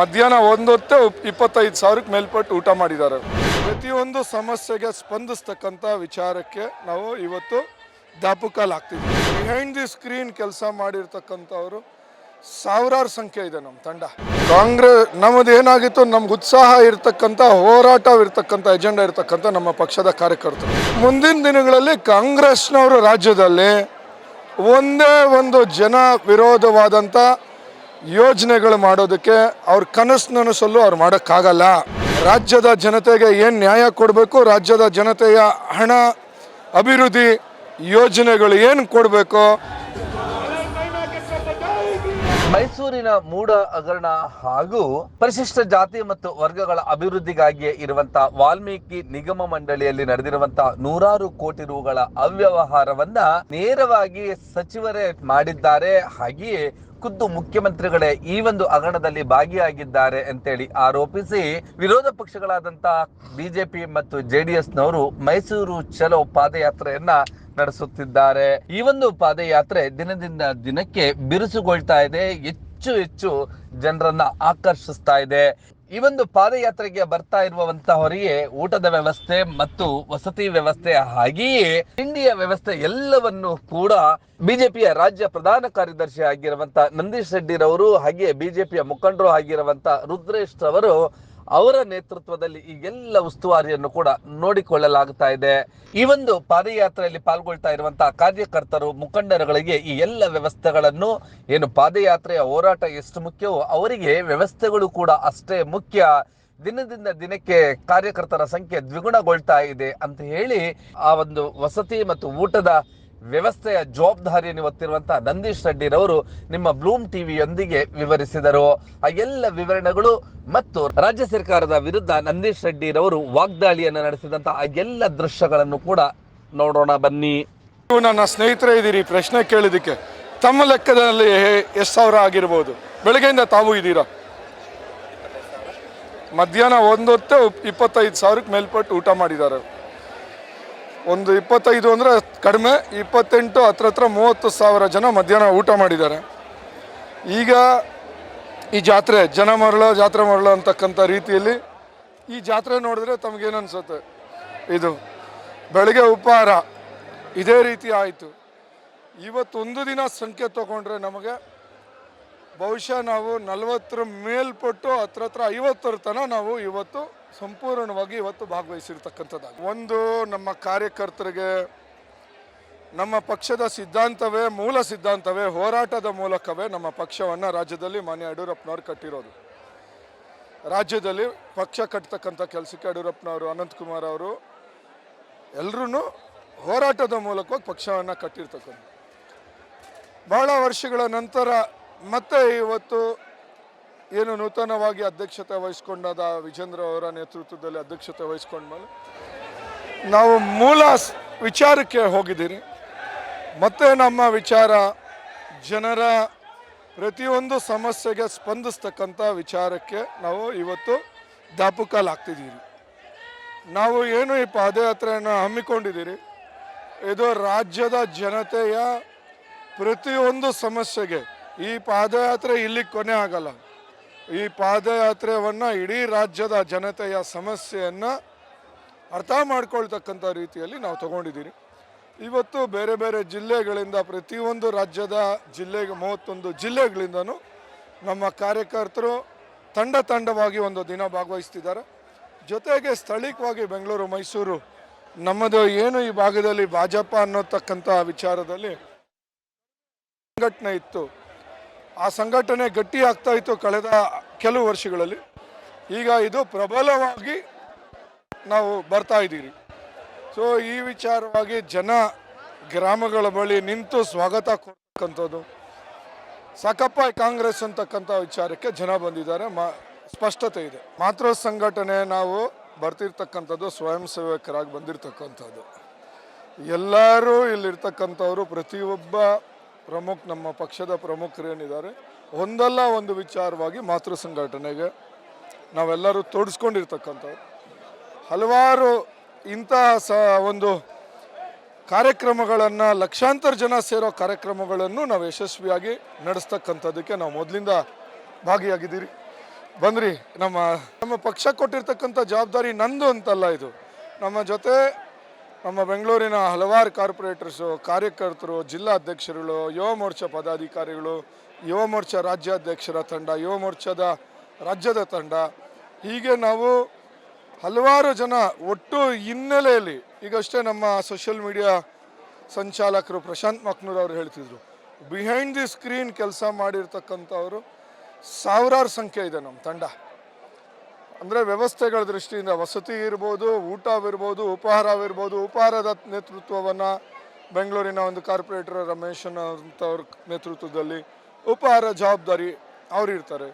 ಮಧ್ಯಾಹ್ನ ಒಂದೊತ್ತೆ ಇಪ್ಪತ್ತೈದು ಸಾವಿರಕ್ಕೆ ಮೇಲ್ಪಟ್ಟು ಊಟ ಮಾಡಿದ್ದಾರೆ. ಪ್ರತಿಯೊಂದು ಸಮಸ್ಯೆಗೆ ಸ್ಪಂದಿಸ್ತಕ್ಕಂಥ ವಿಚಾರಕ್ಕೆ ನಾವು ಇವತ್ತು ದಾಪುಕಾಲ್ ಬಿಹೈಂಡ್ ದಿ ಸ್ಕ್ರೀನ್ ಕೆಲಸ ಮಾಡಿರ್ತಕ್ಕಂಥವರು ಸಾವಿರಾರು ಸಂಖ್ಯೆ ಇದೆ ನಮ್ಮ ತಂಡ. ಕಾಂಗ್ರೆಸ್ ನಮ್ಮದು ಏನಾಗಿತ್ತು ನಮ್ಗೆ ಉತ್ಸಾಹ ಇರ್ತಕ್ಕಂಥ ಹೋರಾಟವಿರ್ತಕ್ಕಂಥ ಎಜೆಂಡಾ ಇರ್ತಕ್ಕಂಥ ನಮ್ಮ ಪಕ್ಷದ ಕಾರ್ಯಕರ್ತರು. ಮುಂದಿನ ದಿನಗಳಲ್ಲಿ ಕಾಂಗ್ರೆಸ್ನವರು ರಾಜ್ಯದಲ್ಲಿ ಒಂದೇ ಒಂದು ಜನ ವಿರೋಧವಾದಂಥ ಯೋಜನೆಗಳು ಮಾಡೋದಕ್ಕೆ ಅವ್ರ ಕನಸು ಸಲ್ಲು ಅವ್ರು ಮಾಡೋಕ್ಕಾಗಲ್ಲ. ರಾಜ್ಯದ ಜನತೆಗೆ ಏನು ನ್ಯಾಯ ಕೊಡಬೇಕು, ರಾಜ್ಯದ ಜನತೆಯ ಹಣ ಅಭಿವೃದ್ಧಿ ಯೋಜನೆಗಳು ಏನು ಕೊಡಬೇಕು ಮೈಸೂರಿನ ಮೂಡ, ಹಗರಣ ಹಾಗೂ ಪರಿಶಿಷ್ಟ ಜಾತಿ ಮತ್ತು ವರ್ಗಗಳ ಅಭಿವೃದ್ಧಿಗಾಗಿ ಇರುವಂತಹ ವಾಲ್ಮೀಕಿ ನಿಗಮ ಮಂಡಳಿಯಲ್ಲಿ ನಡೆದಿರುವಂತಹ ನೂರಾರು ಕೋಟಿ ರುಗಳ ಅವ್ಯವಹಾರವನ್ನ ನೇರವಾಗಿ ಸಚಿವರೇ ಮಾಡಿದ್ದಾರೆ. ಹಾಗೆಯೇ ಖುದ್ದು ಮುಖ್ಯಮಂತ್ರಿಗಳೇ ಈ ಒಂದು ಹಗರಣದಲ್ಲಿ ಭಾಗಿಯಾಗಿದ್ದಾರೆ ಅಂತೇಳಿ ಆರೋಪಿಸಿ ವಿರೋಧ ಪಕ್ಷಗಳಾದಂತಹ ಬಿಜೆಪಿ ಮತ್ತು ಜೆಡಿಎಸ್ ನವರು ಮೈಸೂರು ಚಲೋ ಪಾದಯಾತ್ರೆಯನ್ನ ನಡೆಸುತ್ತಿದ್ದಾರೆ. ಈ ಒಂದು ಪಾದಯಾತ್ರೆ ದಿನದಿಂದ ದಿನಕ್ಕೆ ಬಿರುಸುಗೊಳ್ತಾ ಇದೆ. ಹೆಚ್ಚು ಹೆಚ್ಚು ಜನರನ್ನ ಆಕರ್ಷಿಸ್ತಾ ಇದೆ. ಈ ಒಂದು ಪಾದಯಾತ್ರೆಗೆ ಬರ್ತಾ ಇರುವಂತಹವರಿಗೆ ಊಟದ ವ್ಯವಸ್ಥೆ ಮತ್ತು ವಸತಿ ವ್ಯವಸ್ಥೆ. ಹಾಗೆಯೇ ತಿಂಡಿಯ ವ್ಯವಸ್ಥೆ ಎಲ್ಲವನ್ನು ಕೂಡ ಬಿಜೆಪಿಯ ರಾಜ್ಯ ಪ್ರಧಾನ ಕಾರ್ಯದರ್ಶಿ ಆಗಿರುವಂತಹ ನಂದೀಶ್ ರೆಡ್ಡಿರವರು ಹಾಗೆಯೇ ಬಿಜೆಪಿಯ ಮುಖಂಡರು ಆಗಿರುವಂತಹ ರುದ್ರೇಶ್ ರವರು ಅವರ ನೇತೃತ್ವದಲ್ಲಿ ಈ ಎಲ್ಲ ಉಸ್ತುವಾರಿಯನ್ನು ಕೂಡ ನೋಡಿಕೊಳ್ಳಲಾಗ್ತಾ ಇದೆ. ಈ ಒಂದು ಪಾದಯಾತ್ರೆಯಲ್ಲಿ ಪಾಲ್ಗೊಳ್ತಾ ಇರುವಂತಹ ಕಾರ್ಯಕರ್ತರು, ಮುಖಂಡರುಗಳಿಗೆ ಈ ಎಲ್ಲ ವ್ಯವಸ್ಥೆಗಳನ್ನು ಏನು ಪಾದಯಾತ್ರೆಯ ಹೋರಾಟ ಎಷ್ಟು ಮುಖ್ಯವೋ ಅವರಿಗೆ ವ್ಯವಸ್ಥೆಗಳು ಕೂಡ ಅಷ್ಟೇ ಮುಖ್ಯ. ದಿನದಿಂದ ದಿನಕ್ಕೆ ಕಾರ್ಯಕರ್ತರ ಸಂಖ್ಯೆ ದ್ವಿಗುಣಗೊಳ್ತಾ ಇದೆ ಅಂತ ಹೇಳಿ ಆ ಒಂದು ವಸತಿ ಮತ್ತು ಊಟದ ವ್ಯವಸ್ಥೆಯ ಜವಾಬ್ದಾರಿಯನ್ನು ಹೊತ್ತಿರುವಂತಹ ನಂದೀಶ್ ರೆಡ್ಡಿರವರು ನಿಮ್ಮ ಬ್ಲೂಮ್ ಟಿವಿಯೊಂದಿಗೆ ವಿವರಿಸಿದರು. ಆ ಎಲ್ಲ ವಿವರಣೆಗಳು ಮತ್ತು ರಾಜ್ಯ ಸರ್ಕಾರದ ವಿರುದ್ಧ ನಂದೀಶ್ ರೆಡ್ಡಿರವರು ವಾಗ್ದಾಳಿಯನ್ನು ನಡೆಸಿದಂತಹ ಆ ಎಲ್ಲ ದೃಶ್ಯಗಳನ್ನು ಕೂಡ ನೋಡೋಣ ಬನ್ನಿ. ನೀವು ನನ್ನ ಸ್ನೇಹಿತರೇ ಇದ್ದೀರಿ, ಪ್ರಶ್ನೆ ಕೇಳಿದಕ್ಕೆ ತಮ್ಮ ಲೆಕ್ಕದಲ್ಲಿ ಎಷ್ಟು ಸಾವಿರ ಆಗಿರ್ಬೋದು. ಬೆಳಗ್ಗೆಯಿಂದ ತಾವು ಇದ್ದೀರಾ? ಮಧ್ಯಾಹ್ನ ಒಂದು ಹೊತ್ತು ಇಪ್ಪತ್ತೈದು ಸಾವಿರಕ್ಕೆ ಮೇಲ್ಪಟ್ಟು ಊಟ ಮಾಡಿದ್ದಾರೆ. ಒಂದು ಇಪ್ಪತ್ತೈದು ಅಂದರೆ ಕಡಿಮೆ, ಇಪ್ಪತ್ತೆಂಟು ಹತ್ರ ಹತ್ರ ಮೂವತ್ತು ಸಾವಿರ ಜನ ಮಧ್ಯಾಹ್ನ ಊಟ ಮಾಡಿದ್ದಾರೆ. ಈಗ ಈ ಜಾತ್ರೆ, ಜನ ಮರಳ, ಜಾತ್ರೆ ಮರಳ ಅಂತಕ್ಕಂಥ ರೀತಿಯಲ್ಲಿ ಈ ಜಾತ್ರೆ ನೋಡಿದ್ರೆ ತಮಗೇನು ಅನಿಸುತ್ತೆ? ಇದು ಬೆಳಗ್ಗೆ ಉಪಹಾರ, ಇದೇ ರೀತಿ ಆಯಿತು. ಇವತ್ತು ಒಂದು ದಿನ ಸಂಖ್ಯೆ ತಗೊಂಡ್ರೆ ನಮಗೆ ಬಹುಶಃ ನಾವು ನಲವತ್ತರ ಮೇಲ್ಪಟ್ಟು ಹತ್ರ ಹತ್ರ ಐವತ್ತರ ತನ ನಾವು ಇವತ್ತು ಸಂಪೂರ್ಣವಾಗಿ ಇವತ್ತು ಭಾಗವಹಿಸಿರ್ತಕ್ಕಂಥದ್ದು ಒಂದು ನಮ್ಮ ಕಾರ್ಯಕರ್ತರಿಗೆ ನಮ್ಮ ಪಕ್ಷದ ಸಿದ್ಧಾಂತವೇ ಮೂಲ ಸಿದ್ಧಾಂತವೇ ಹೋರಾಟದ ಮೂಲಕವೇ ನಮ್ಮ ಪಕ್ಷವನ್ನು ರಾಜ್ಯದಲ್ಲಿ ಮಾನ್ಯ ಯಡಿಯೂರಪ್ಪನವ್ರು ಕಟ್ಟಿರೋದು. ರಾಜ್ಯದಲ್ಲಿ ಪಕ್ಷ ಕಟ್ಟತಕ್ಕಂಥ ಕೆಲಸಕ್ಕೆ ಯಡಿಯೂರಪ್ಪನವರು, ಅನಂತಕುಮಾರ್ ಅವರು ಎಲ್ಲರೂ ಹೋರಾಟದ ಮೂಲಕವಾಗಿ ಪಕ್ಷವನ್ನು ಕಟ್ಟಿರ್ತಕ್ಕಂಥ ಬಹಳ ವರ್ಷಗಳ ನಂತರ ಮತ್ತೆ ಇವತ್ತು ಏನು ನೂತನವಾಗಿ ಅಧ್ಯಕ್ಷತೆ ವಹಿಸ್ಕೊಂಡಾದ ವಿಜೇಂದ್ರ ಅವರ ನೇತೃತ್ವದಲ್ಲಿ ಅಧ್ಯಕ್ಷತೆ ವಹಿಸ್ಕೊಂಡ್ಮೇಲೆ ನಾವು ಮೂಲ ವಿಚಾರಕ್ಕೆ ಹೋಗಿದ್ದೀರಿ. ಮತ್ತೆ ನಮ್ಮ ವಿಚಾರ ಜನರ ಪ್ರತಿಯೊಂದು ಸಮಸ್ಯೆಗೆ ಸ್ಪಂದಿಸ್ತಕ್ಕಂಥ ವಿಚಾರಕ್ಕೆ ನಾವು ಇವತ್ತು ದಾಪುಕಾಲಾಗ್ತಿದ್ದೀರಿ. ನಾವು ಏನು ಈ ಪಾದಯಾತ್ರೆಯನ್ನು ಹಮ್ಮಿಕೊಂಡಿದ್ದೀರಿ. ಇದು ರಾಜ್ಯದ ಜನತೆಯ ಪ್ರತಿಯೊಂದು ಸಮಸ್ಯೆಗೆ ಈ ಪಾದಯಾತ್ರೆ ಇಲ್ಲಿ ಕೊನೆ ಆಗಲ್ಲ. ಈ ಪಾದಯಾತ್ರೆಯನ್ನು ಇಡೀ ರಾಜ್ಯದ ಜನತೆಯ ಸಮಸ್ಯೆಯನ್ನು ಅರ್ಥ ಮಾಡ್ಕೊಳ್ತಕ್ಕಂಥ ರೀತಿಯಲ್ಲಿ ನಾವು ತಗೊಂಡಿದ್ದೀರಿ. ಇವತ್ತು ಬೇರೆ ಬೇರೆ ಜಿಲ್ಲೆಗಳಿಂದ ಪ್ರತಿಯೊಂದು ರಾಜ್ಯದ ಜಿಲ್ಲೆಗೆ, ಮೂವತ್ತೊಂದು ಜಿಲ್ಲೆಗಳಿಂದನೂ ನಮ್ಮ ಕಾರ್ಯಕರ್ತರು ತಂಡ ತಂಡವಾಗಿ ಒಂದು ದಿನ ಭಾಗವಹಿಸ್ತಿದ್ದಾರೆ. ಜೊತೆಗೆ ಸ್ಥಳೀಯವಾಗಿ ಬೆಂಗಳೂರು, ಮೈಸೂರು, ನಮ್ಮದು ಏನು ಈ ಭಾಗದಲ್ಲಿ ಭಾಜಪ ಅನ್ನೋತಕ್ಕಂಥ ವಿಚಾರದಲ್ಲಿ ಸಂಘಟನೆ ಇತ್ತು. ಆ ಸಂಘಟನೆ ಗಟ್ಟಿ ಆಗ್ತಾ ಇತ್ತು ಕಳೆದ ಕೆಲವು ವರ್ಷಗಳಲ್ಲಿ. ಈಗ ಇದು ಪ್ರಬಲವಾಗಿ ನಾವು ಬರ್ತಾ ಇದ್ದೀರಿ. ಸೊ ಈ ವಿಚಾರವಾಗಿ ಜನ ಗ್ರಾಮಗಳ ಬಳಿ ನಿಂತು ಸ್ವಾಗತ ಕೊಡ್ತಕ್ಕಂಥದ್ದು, ಸಾಕಪ್ಪ ಕಾಂಗ್ರೆಸ್ ಅಂತಕ್ಕಂಥ ವಿಚಾರಕ್ಕೆ ಜನ ಬಂದಿದ್ದಾರೆ. ಮಾ, ಸ್ಪಷ್ಟತೆ ಇದೆ. ಮಾತೃ ಸಂಘಟನೆ ನಾವು ಬರ್ತಿರ್ತಕ್ಕಂಥದ್ದು ಸ್ವಯಂ ಸೇವಕರಾಗಿ ಬಂದಿರತಕ್ಕಂಥದ್ದು. ಎಲ್ಲರೂ ಇಲ್ಲಿರ್ತಕ್ಕಂಥವರು ಪ್ರತಿಯೊಬ್ಬ ಪ್ರಮುಖ, ನಮ್ಮ ಪಕ್ಷದ ಪ್ರಮುಖರೇನಿದ್ದಾರೆ? ಒಂದಲ್ಲ ಒಂದು ವಿಚಾರವಾಗಿ ಮಾತೃ ಸಂಘಟನೆಗೆ ನಾವೆಲ್ಲರೂ ತೋಡಿಸ್ಕೊಂಡಿರ್ತಕ್ಕಂಥವ್ರು. ಹಲವಾರು ಇಂತಹ ಸ, ಒಂದು ಕಾರ್ಯಕ್ರಮಗಳನ್ನು, ಲಕ್ಷಾಂತರ ಜನ ಸೇರೋ ಕಾರ್ಯಕ್ರಮಗಳನ್ನು ನಾವು ಯಶಸ್ವಿಯಾಗಿ ನಡೆಸ್ತಕ್ಕಂಥದ್ದಕ್ಕೆ ನಾವು ಮೊದಲಿಂದ ಭಾಗಿಯಾಗಿದ್ದೀರಿ. ಬಂದ್ರಿ, ನಮ್ಮ ನಮ್ಮ ಪಕ್ಷ ಕೊಟ್ಟಿರ್ತಕ್ಕಂಥ ಜವಾಬ್ದಾರಿ ನಂದು ಅಂತಲ್ಲ ಇದು. ನಮ್ಮ ಜೊತೆ ನಮ್ಮ ಬೆಂಗಳೂರಿನ ಹಲವಾರು ಕಾರ್ಪೊರೇಟರ್ಸು, ಕಾರ್ಯಕರ್ತರು ಜಿಲ್ಲಾ ಅಧ್ಯಕ್ಷರುಗಳು ಯುವ ಮೋರ್ಚಾ ಪದಾಧಿಕಾರಿಗಳು, ಯುವ ಮೋರ್ಚಾ ರಾಜ್ಯಾಧ್ಯಕ್ಷರ ತಂಡ, ಯುವ ಮೋರ್ಚಾದ ರಾಜ್ಯದ ತಂಡ. ಹೀಗೆ ನಾವು ಹಲವಾರು ಜನ ಒಟ್ಟು ಹಿನ್ನೆಲೆಯಲ್ಲಿ, ಈಗಷ್ಟೇ ನಮ್ಮ ಸೋಷಿಯಲ್ ಮೀಡಿಯಾ ಸಂಚಾಲಕರು ಪ್ರಶಾಂತ್ ಮಕ್ನೂರ್ ಅವರು ಹೇಳ್ತಿದ್ರು ಬಿಹೈಂಡ್ ದಿ ಸ್ಕ್ರೀನ್ ಕೆಲಸ ಮಾಡಿರ್ತಕ್ಕಂಥವರು ಸಾವಿರಾರು ಸಂಖ್ಯೆ ಇದೆ ನಮ್ಮ ತಂಡ. ಅಂದರೆ ವ್ಯವಸ್ಥೆಗಳ ದೃಷ್ಟಿಯಿಂದ ವಸತಿ ಇರ್ಬೋದು, ಊಟವಿರ್ಬೋದು, ಉಪಹಾರವಿರ್ಬೋದು, ಉಪಹಾರದ ನೇತೃತ್ವವನ್ನು ಬೆಂಗಳೂರಿನ ಒಂದು ಕಾರ್ಪೊರೇಟರ್ ರಮೇಶನ್ ಅಂತವ್ರ ನೇತೃತ್ವದಲ್ಲಿ ಉಪಹಾರ ಜವಾಬ್ದಾರಿ ಅವ್ರು ಇರ್ತಾರೆ.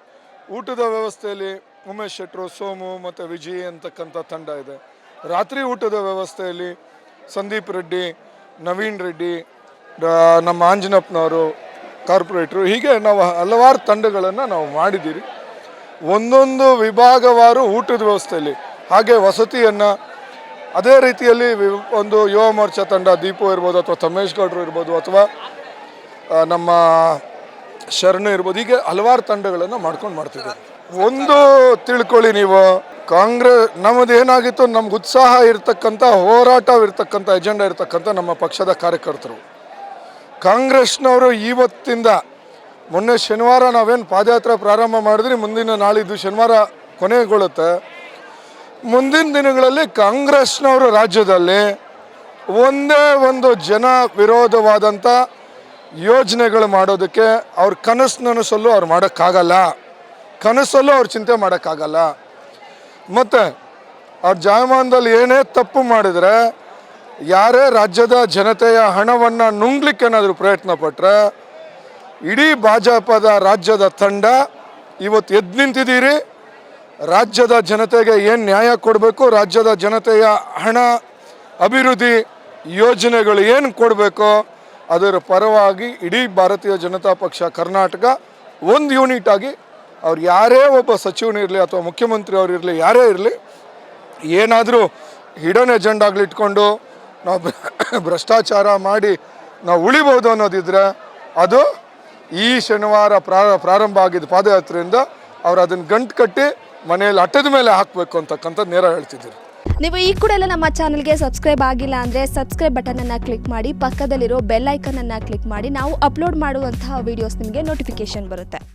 ಊಟದ ವ್ಯವಸ್ಥೆಯಲ್ಲಿ ಉಮೇಶ್ ಶೆಟ್ರು, ಸೋಮು ಮತ್ತು ವಿಜಯ್ ಅಂತಕ್ಕಂಥ ತಂಡ ಇದೆ. ರಾತ್ರಿ ಊಟದ ವ್ಯವಸ್ಥೆಯಲ್ಲಿ ಸಂದೀಪ್ ರೆಡ್ಡಿ, ನವೀನ್ ರೆಡ್ಡಿ ನಮ್ಮ ಆಂಜನಪ್ಪನವರು ಕಾರ್ಪೊರೇಟ್ರು. ಹೀಗೆ ನಾವು ಹಲವಾರು ತಂಡಗಳನ್ನು ನಾವು ಮಾಡಿದ್ದೀರಿ. ಒಂದೊಂದು ವಿಭಾಗವಾರು ಊಟದ ವ್ಯವಸ್ಥೆಯಲ್ಲಿ, ಹಾಗೆ ವಸತಿಯನ್ನು ಅದೇ ರೀತಿಯಲ್ಲಿ ಒಂದು ಯುವ ಮೋರ್ಚಾ ತಂಡ ದೀಪು ಇರ್ಬೋದು ಅಥವಾ ತಮೇಶ್ ಗೌಡ್ರು ಇರ್ಬೋದು ಅಥವಾ ನಮ್ಮ ಶರಣು ಇರ್ಬೋದು, ಹೀಗೆ ಹಲವಾರು ತಂಡಗಳನ್ನು ಮಾಡ್ಕೊಂಡು ಮಾಡ್ತಿದ್ದಾರೆ. ಒಂದು ತಿಳ್ಕೊಳ್ಳಿ ನೀವು ಕಾಂಗ್ರೆಸ್ ನಮ್ಮದು ಏನಾಗಿತ್ತು ನಮ್ಗೆ ಉತ್ಸಾಹ ಇರ್ತಕ್ಕಂಥ, ಹೋರಾಟವಿರ್ತಕ್ಕಂಥ, ಎಜೆಂಡಾ ಇರ್ತಕ್ಕಂಥ ನಮ್ಮ ಪಕ್ಷದ ಕಾರ್ಯಕರ್ತರು. ಕಾಂಗ್ರೆಸ್ನವರು ಇವತ್ತಿಂದ ಮೊನ್ನೆ ಶನಿವಾರ ನಾವೇನು ಪಾದಯಾತ್ರೆ ಪ್ರಾರಂಭ ಮಾಡಿದ್ರಿ, ಮುಂದಿನ ನಾಳಿದ್ದು ಶನಿವಾರ ಕೊನೆಗೊಳ್ಳುತ್ತೆ. ಮುಂದಿನ ದಿನಗಳಲ್ಲಿ ಕಾಂಗ್ರೆಸ್ನವರು ರಾಜ್ಯದಲ್ಲಿ ಒಂದೇ ಒಂದು ಜನ ವಿರೋಧವಾದಂಥ ಯೋಜನೆಗಳು ಮಾಡೋದಕ್ಕೆ ಅವ್ರ ಕನಸು ಅವ್ರು ಮಾಡೋಕ್ಕಾಗಲ್ಲ. ಕನಸಲ್ಲೂ ಅವ್ರು ಚಿಂತೆ ಮಾಡೋಕ್ಕಾಗಲ್ಲ. ಮತ್ತು ಅವ್ರ ಜಾಯಮಾನದಲ್ಲಿ ಏನೇ ತಪ್ಪು ಮಾಡಿದರೆ, ಯಾರೇ ರಾಜ್ಯದ ಜನತೆಯ ಹಣವನ್ನು ನುಂಗ್ಲಿಕ್ಕೆ ಏನಾದರೂ ಪ್ರಯತ್ನ ಪಟ್ಟರೆ ಇಡೀ ಭಾಜಪದ ರಾಜ್ಯದ ತಂಡ ಇವತ್ತು ಎದ್ದು ನಿಂತಿದ್ದೀರಿ. ರಾಜ್ಯದ ಜನತೆಗೆ ಏನು ನ್ಯಾಯ ಕೊಡಬೇಕು, ರಾಜ್ಯದ ಜನತೆಯ ಹಣ ಅಭಿವೃದ್ಧಿ ಯೋಜನೆಗಳು ಏನು ಕೊಡಬೇಕು, ಅದರ ಪರವಾಗಿ ಇಡೀ ಭಾರತೀಯ ಜನತಾ ಪಕ್ಷ ಕರ್ನಾಟಕ ಒಂದು ಯೂನಿಟ್ ಆಗಿ ಅವ್ರು ಯಾರೇ ಒಬ್ಬ ಸಚಿವನಿರಲಿ ಅಥವಾ ಮುಖ್ಯಮಂತ್ರಿ ಅವರು ಇರಲಿ, ಯಾರೇ ಇರಲಿ, ಏನಾದರೂ ಹಿಡನ್ ಎಜೆಂಡಾಗಲಿ ಇಟ್ಕೊಂಡು ನಾವು ಭ್ರಷ್ಟಾಚಾರ ಮಾಡಿ ನಾವು ಉಳಿಬೋದು ಅನ್ನೋದಿದ್ರೆ ಅದು ಈ ಶನಿವಾರ ಪ್ರಾ- ಪ್ರಾರಂಭ ಆಗಿದ್ದ ಪಾದಯಾತ್ರೆಯಿಂದ ಅವ್ರು ಅದನ್ನು ಗಂಟು ಕಟ್ಟಿ ಮನೆಯಲ್ಲಿ ಅಟ್ಟದ ಮೇಲೆ ಹಾಕಬೇಕು ಅಂತಕ್ಕಂಥದ್ದು ನೇರ ಹೇಳ್ತಿದ್ದೀರಿ. ನೀವು ಈ ಕೂಡ ಎಲ್ಲ ನಮ್ಮ ಚಾನಲ್ಗೆ ಸಬ್ಸ್ಕ್ರೈಬ್ ಆಗಿಲ್ಲ ಅಂದರೆ ಸಬ್ಸ್ಕ್ರೈಬ್ ಬಟನನ್ನು ಕ್ಲಿಕ್ ಮಾಡಿ, ಪಕ್ಕದಲ್ಲಿರೋ ಬೆಲ್ ಐಕನನ್ನು ಕ್ಲಿಕ್ ಮಾಡಿ, ನಾವು ಅಪ್ಲೋಡ್ ಮಾಡುವಂತಹ ವೀಡಿಯೋಸ್ ನಿಮಗೆ ನೋಟಿಫಿಕೇಶನ್ ಬರುತ್ತೆ.